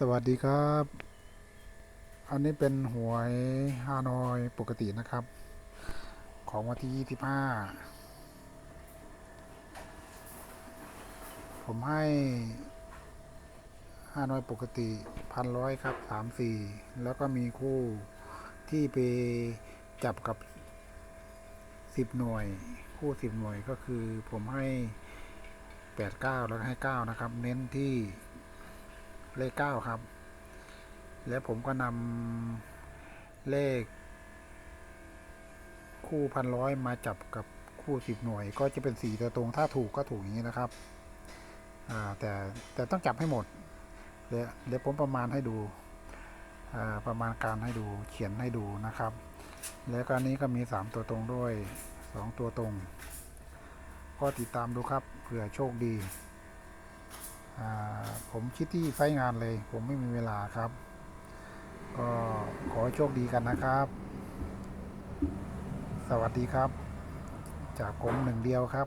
สวัสดีครับ อันนี้เป็นหวยฮานอยปกตินะครับ ของวันที่ 25 ผมให้ฮานอยปกติพันร้อยครับสามสี่แล้วก็มีคู่ที่ไปจับกับสิบหน่วย คู่สิบหน่วยก็คือผมให้แปดเก้าแล้วให้เก้านะครับ เน้นที่ เลขเก้าครับ แล้วผมก็นำเลข คู่พันร้อยมาจับกับคู่สิบหน่วย ก็จะเป็นสี่ตัวตรงถ้าถูกก็ถูกอย่างนี้นะครับแต่แต่ต้องจับให้หมด เดี๋ยวผมประมาณให้ดูประมาณการให้ดูเขียนให้ดูนะครับ แล้วก็อันนี้ก็มีสามตัวตรงด้วยสองตัวตรง ก็ติดตามดูครับเผื่อโชคดี อ่า ผมคิดที่ไซงานเลย ผมไม่มีเวลาครับ ก็ขอโชคดีกันนะครับ สวัสดีครับ จากผมหนึ่งเดียวครับ